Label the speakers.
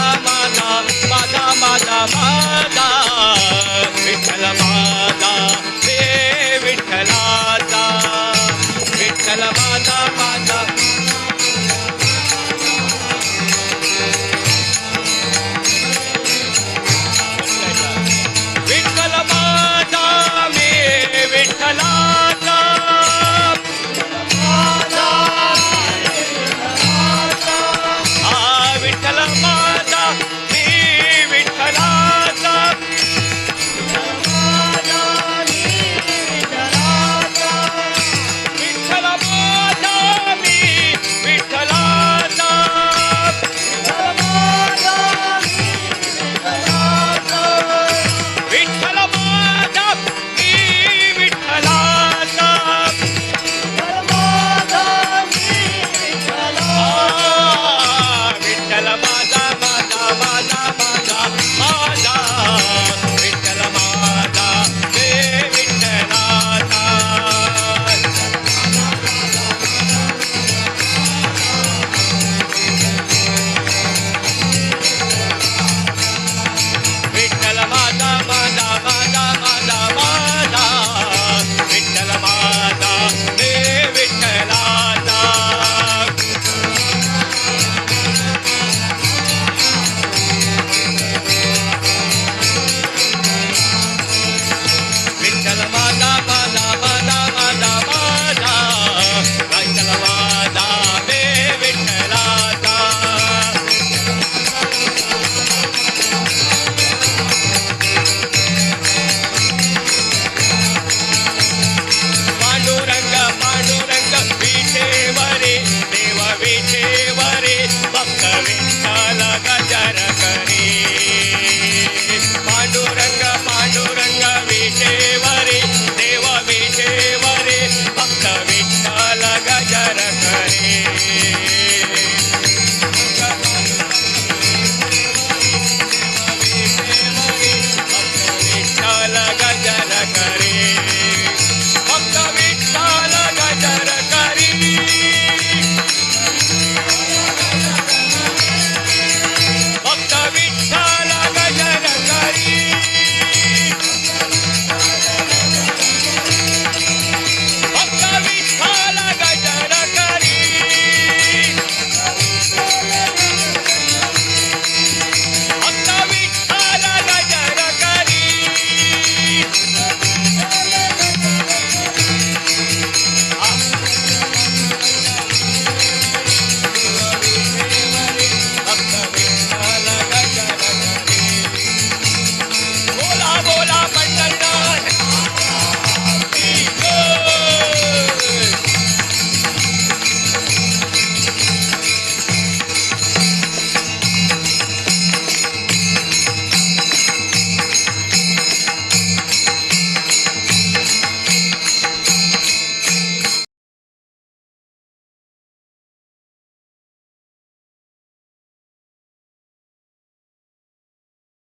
Speaker 1: माझा माझा माझा माझा माझा विठ्ठल माझा हे विठ्ठलाचा. विठ्ठल माझा माझा Thank you.